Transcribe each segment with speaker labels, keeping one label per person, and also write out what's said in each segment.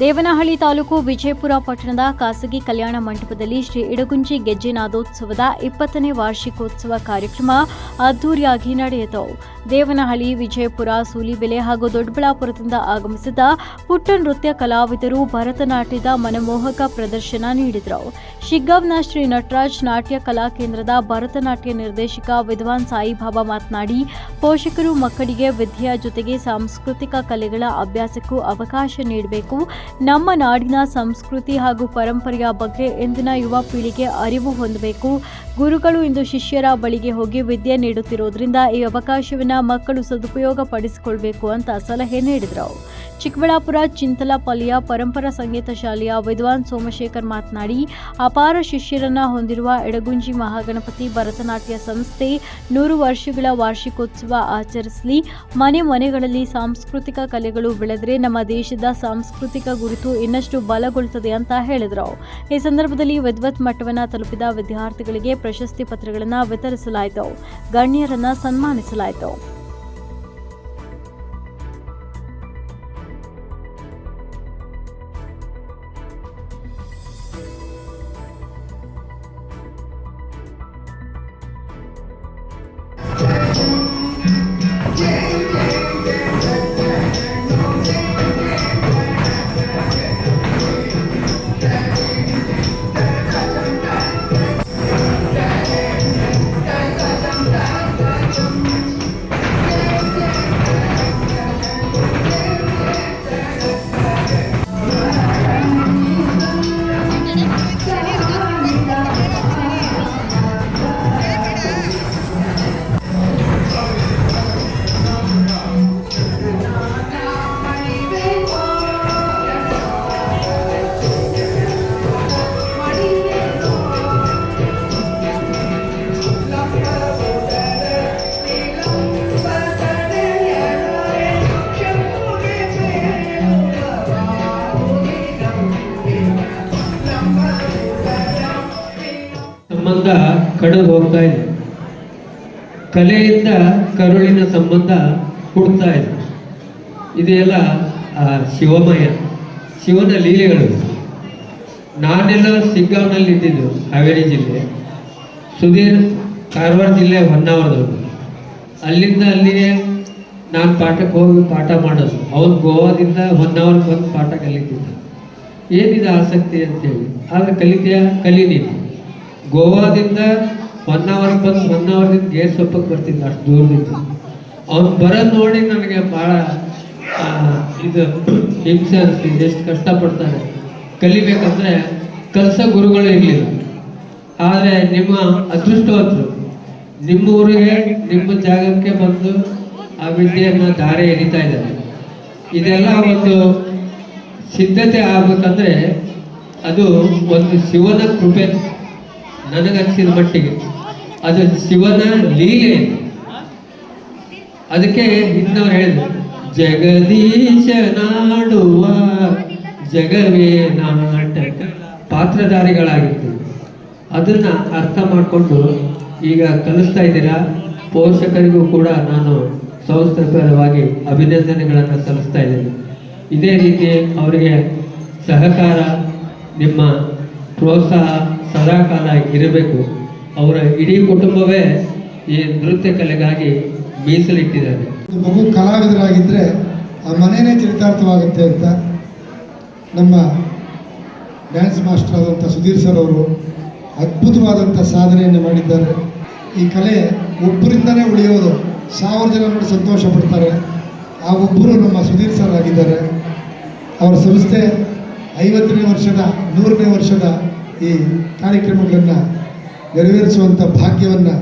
Speaker 1: ದೇವನಹಳ್ಳಿ ತಾಲೂಕು ವಿಜಯಪುರ ಪಟ್ಟಣದ ಖಾಸಗಿ ಕಲ್ಯಾಣ ಮಂಟಪದಲ್ಲಿ ಶ್ರೀ ಇಡಗುಂಜಿ ಗೆಜ್ಜೆ ನಾದೋತ್ಸವದ ಇಪ್ಪತ್ತನೇ ವಾರ್ಷಿಕೋತ್ಸವ ಕಾರ್ಯಕ್ರಮ ಅದ್ದೂರಿಯಾಗಿ ನಡೆಯಿತು. ದೇವನಹಳ್ಳಿ, ವಿಜಯಪುರ, ಸೂಲಿಬೆಲೆ ಹಾಗೂ ದೊಡ್ಡಬಳ್ಳಾಪುರದಿಂದ ಆಗಮಿಸಿದ ಪುಟ್ಟ ನೃತ್ಯ ಕಲಾವಿದರು ಭರತನಾಟ್ಯದ ಮನಮೋಹಕ ಪ್ರದರ್ಶನ ನೀಡಿದರು. ಶಿಗ್ಗಾಂವ್ನ ಶ್ರೀ ನಟರಾಜ್ ನಾಟ್ಯ ಕಲಾ ಕೇಂದ್ರದ ಭರತನಾಟ್ಯ ನಿರ್ದೇಶಕ ವಿದ್ವಾನ್ ಸಾಯಿಬಾಬಾ ಮಾತನಾಡಿ, ಪೋಷಕರು ಮಕ್ಕಳಿಗೆ ವಿದ್ಯೆಯ ಜೊತೆಗೆ ಸಾಂಸ್ಕೃತಿಕ ಕಲೆಗಳ ಅಭ್ಯಾಸಕ್ಕೂ ಅವಕಾಶ ನೀಡಬೇಕು ನಮ್ಮ ನಾಡಿನ ಸಂಸ್ಕೃತಿ ಹಾಗೂ ಪರಂಪರೆಯ ಬಗ್ಗೆ ಇಂದಿನ ಯುವ ಪೀಳಿಗೆ ಅರಿವು ಹೊಂದಬೇಕು. ಗುರುಗಳು ಇಂದು ಶಿಷ್ಯರ ಬಳಿಗೆ ಹೋಗಿ ವಿದ್ಯೆ ನೀಡುತ್ತಿರುವುದರಿಂದ ಈ ಅವಕಾಶವನ್ನು ಮಕ್ಕಳು ಸದುಪಯೋಗ ಪಡಿಸಿಕೊಳ್ಬೇಕು ಅಂತ ಸಲಹೆ ನೀಡಿದರು. ಚಿಕ್ಕಬಳ್ಳಾಪುರ ಚಿಂತಲಪಲ್ಲಿಯ ಪರಂಪರಾ ಸಂಗೀತ ಶಾಲೆಯ ವಿದ್ವಾನ್ ಸೋಮಶೇಖರ್ ಮಾತನಾಡಿ, ಅಪಾರ ಶಿಷ್ಯರನ್ನ ಹೊಂದಿರುವ ಎಡಗುಂಜಿ ಮಹಾಗಣಪತಿ ಭರತನಾಟ್ಯ ಸಂಸ್ಥೆ ನೂರು ವರ್ಷಗಳ ವಾರ್ಷಿಕೋತ್ಸವ ಆಚರಿಸಲಿ. ಮನೆ ಮನೆಗಳಲ್ಲಿ ಸಾಂಸ್ಕೃತಿಕ ಕಲೆಗಳು ಬೆಳೆದರೆ ನಮ್ಮ ದೇಶದ ಸಾಂಸ್ಕೃತಿಕ ಗುರುತು ಇನ್ನಷ್ಟು ಬಲಗೊಳ್ಳುತ್ತದೆ ಅಂತ ಹೇಳಿದರು. ಈ ಸಂದರ್ಭದಲ್ಲಿ ವಿದ್ವತ್ ಮಟ್ಟವನ್ನು ತಲುಪಿದ ವಿದ್ಯಾರ್ಥಿಗಳಿಗೆ ಪ್ರಶಸ್ತಿ ಪತ್ರಗಳನ್ನು ವಿತರಿಸಲಾಯಿತು. ಗಣ್ಯರನ್ನ ಸನ್ಮಾನಿಸಲಾಯಿತು.
Speaker 2: ಸಂಬಂಧ ಕಡಿದು ಹೋಗ್ತಾ ಇದೆ. ಕಲೆಯಿಂದ ಕರುಳಿನ ಸಂಬಂಧ ಹುಡ್ತಾ ಇದೆ. ಇದೆಲ್ಲ, ಆ, ಶಿವಮಯ, ಶಿವನ ಲೀಲೆಗಳು. ನಾನೆಲ್ಲ ಸಿಗ್ಗಾಂವ್ನಲ್ಲಿ ಇದ್ದಿದ್ದು ಹಾವೇರಿ ಜಿಲ್ಲೆ, ಸುಧೀರ್ ಕಾರವಾರ ಜಿಲ್ಲೆ ಹೊನ್ನಾವರದವರು. ಅಲ್ಲಿಂದ ಅಲ್ಲಿಗೆ ನಾನು ಪಾಠಕ್ಕೆ ಹೋಗಿ ಪಾಠ ಮಾಡೋದು. ಅವನು ಗೋವಾದಿಂದ ಹೊನ್ನಾವರಕ್ಕೆ ಬಂದು ಪಾಠ ಕಲಿತಿದ್ದ. ಏನಿದೆ ಆಸಕ್ತಿ ಅಂತೇಳಿ. ಆದರೆ ಕಲಿತೆಯ ಕಲೀನಿ. ಗೋವಾದಿಂದ ಹೊನ್ನಾವರಕ್ಕೆ ಬಂದು ಹೊನ್ನಾವರದಿಂದ ಗೇರ್ ಸೊಪ್ಪಕ್ಕೆ ಬರ್ತಿದ್ದ ಅಷ್ಟು ದೂರದಿಂದ. ಅವ್ನು ಬರೋದು ನೋಡಿ ನನಗೆ ಭಾಳ ಇದು ಹಿಂಸೆ ಅನಿಸ್ತಿದೆ ಎಷ್ಟು ಕಷ್ಟಪಡ್ತಾರೆ. ಕಲಿಬೇಕಂದ್ರೆ ಕಲಸ ಗುರುಗಳು ಇರಲಿಲ್ಲ. ಆದರೆ ನಿಮ್ಮ ಅದೃಷ್ಟವಂತರು, ನಿಮ್ಮ ಊರಿಗೆ, ನಿಮ್ಮ ಜಾಗಕ್ಕೆ ಬಂದು ಆ ವಿದ್ಯೆಯನ್ನು ದಾರಿ ಎರಿತಾ ಇದ್ದಾರೆ. ಇದೆಲ್ಲ ಒಂದು ಸಿದ್ಧತೆ ಆಗಬೇಕಂದ್ರೆ ಅದು ಒಂದು ಶಿವನ ಕೃಪೆ. ನನಗನ್ಸಿದ ಮಟ್ಟಿಗೆ ಅದು ಶಿವನ ಲೀಲೆ. ಅದಕ್ಕೆ ಇನ್ನವ್ರು ಹೇಳಿದ್ರು, ಜಗದೀಶ ನಾಡುವ ಜಗವೇ ನಾಟಕ ಪಾತ್ರಧಾರಿಗಳಾಗಿರ್ತೀವಿ. ಅದನ್ನ ಅರ್ಥ ಮಾಡಿಕೊಂಡು ಈಗ ಕಲಿಸ್ತಾ ಇದ್ದೀರಾ? ಪೋಷಕರಿಗೂ ಕೂಡ ನಾನು ಸಂಸ್ಥೆಪರವಾಗಿ ಅಭಿನಂದನೆಗಳನ್ನು ಸಲ್ಲಿಸ್ತಾ ಇದ್ದೀನಿ. ಇದೇ ರೀತಿ ಅವರಿಗೆ ಸಹಕಾರ ನಿಮ್ಮ ಪ್ರೋತ್ಸಾಹ ಸದಾಕಾಲ ಇರಬೇಕು. ಅವರ ಇಡೀ ಕುಟುಂಬವೇ ಈ ನೃತ್ಯ ಕಲೆಗಾಗಿ ಮೀಸಲಿಟ್ಟಿದ್ದಾರೆ.
Speaker 3: ಮಗು ಕಲಾವಿದರಾಗಿದ್ದರೆ ಆ ಮನೆಯೇ ಚರಿತಾರ್ಥವಾಗುತ್ತೆ ಅಂತ ನಮ್ಮ ಡ್ಯಾನ್ಸ್ ಮಾಸ್ಟರ್ ಆದಂಥ ಸುಧೀರ್ ಸರ್ ಅವರು ಅದ್ಭುತವಾದಂಥ ಸಾಧನೆಯನ್ನು ಮಾಡಿದ್ದಾರೆ. ಈ ಕಲೆ ಒಬ್ಬರಿಂದನೇ ಉಳಿಯೋದು. ಸಾವಿರ ಜನ ನೋಡಿ ಸಂತೋಷ ಪಡ್ತಾರೆ. ಆ ಒಬ್ಬರು ನಮ್ಮ ಸುಧೀರ್ ಸರ್ ಆಗಿದ್ದಾರೆ. ಅವರ ಸಂಸ್ಥೆ ಐವತ್ತನೇ ವರ್ಷದ, ನೂರನೇ ವರ್ಷದ ಈ ಕಾರ್ಯಕ್ರಮಗಳನ್ನು ನೆರವೇರಿಸುವಂಥ ಭಾಗ್ಯವನ್ನು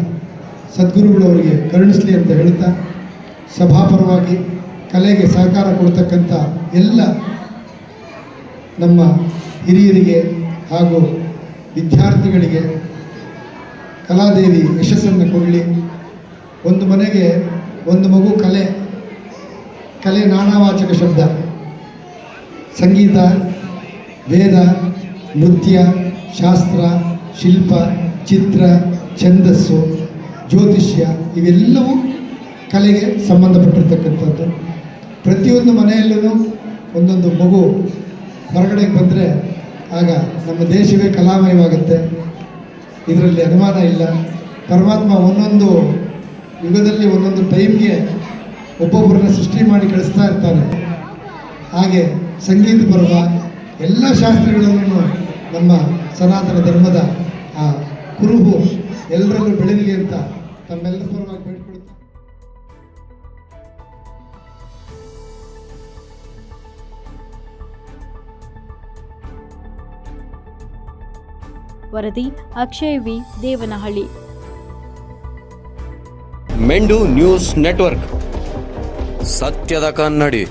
Speaker 3: ಸದ್ಗುರುಗಳವರಿಗೆ ಕರುಣಿಸಲಿ ಅಂತ ಹೇಳ್ತಾ, ಸಭಾಪರವಾಗಿ ಕಲೆಗೆ ಸಹಕಾರ ಕೊಡ್ತಕ್ಕಂಥ ಎಲ್ಲ ನಮ್ಮ ಹಿರಿಯರಿಗೆ ಹಾಗೂ ವಿದ್ಯಾರ್ಥಿಗಳಿಗೆ ಕಲಾದೇವಿ ಯಶಸ್ಸನ್ನು ಕೊಡಲಿ. ಒಂದು ಮನೆಗೆ ಒಂದು ಮಗು ಕಲೆ ಕಲೆ ನಾನಾವಾಚಕ ಶಬ್ದ, ಸಂಗೀತ ವೇದ, ನೃತ್ಯ, ಶಾಸ್ತ್ರ, ಶಿಲ್ಪ, ಚಿತ್ರ, ಛಂದಸ್ಸು, ಜ್ಯೋತಿಷ್ಯ ಇವೆಲ್ಲವೂ ಕಲೆಗೆ ಸಂಬಂಧಪಟ್ಟಿರ್ತಕ್ಕಂಥದ್ದು. ಪ್ರತಿಯೊಂದು ಮನೆಯಲ್ಲೂ ಒಂದೊಂದು ಮಗು ಹೊರಗಡೆಗೆ ಬಂದರೆ ಆಗ ನಮ್ಮ ದೇಶವೇ ಕಲಾಮಯವಾಗುತ್ತೆ. ಇದರಲ್ಲಿ ಅನುಮಾನ ಇಲ್ಲ. ಪರಮಾತ್ಮ ಒಂದೊಂದು ಯುಗದಲ್ಲಿ ಒಂದೊಂದು ಟೈಮ್ಗೆ ಒಬ್ಬೊಬ್ಬರನ್ನ ಸೃಷ್ಟಿ ಮಾಡಿ ಕಳಿಸ್ತಾ ಇರ್ತಾನೆ. ಹಾಗೆ ಸಂಗೀತ ಪರ್ವ ಎಲ್ಲ ಶಾಸ್ತ್ರಗಳನ್ನು ನಮ್ಮ ಸನಾತನ ಧರ್ಮದ ಆ ಕುರುಹು ಎಲ್ಲರಲ್ಲೂ ಬೆಳಗಲಿ ಅಂತ ತಮ್ಮೆಲ್ಲ ಪರವಾಗಿ ಬೇಡ್ಕೊಳ್ತಾ
Speaker 1: ವರದಿ ಅಕ್ಷಯ್ ವಿ. ದೇವನಹಳ್ಳಿ.
Speaker 4: ಮೆಂಡು ನ್ಯೂಸ್ ನೆಟ್ವರ್ಕ್. ಸತ್ಯದ ಕನ್ನಡಿ.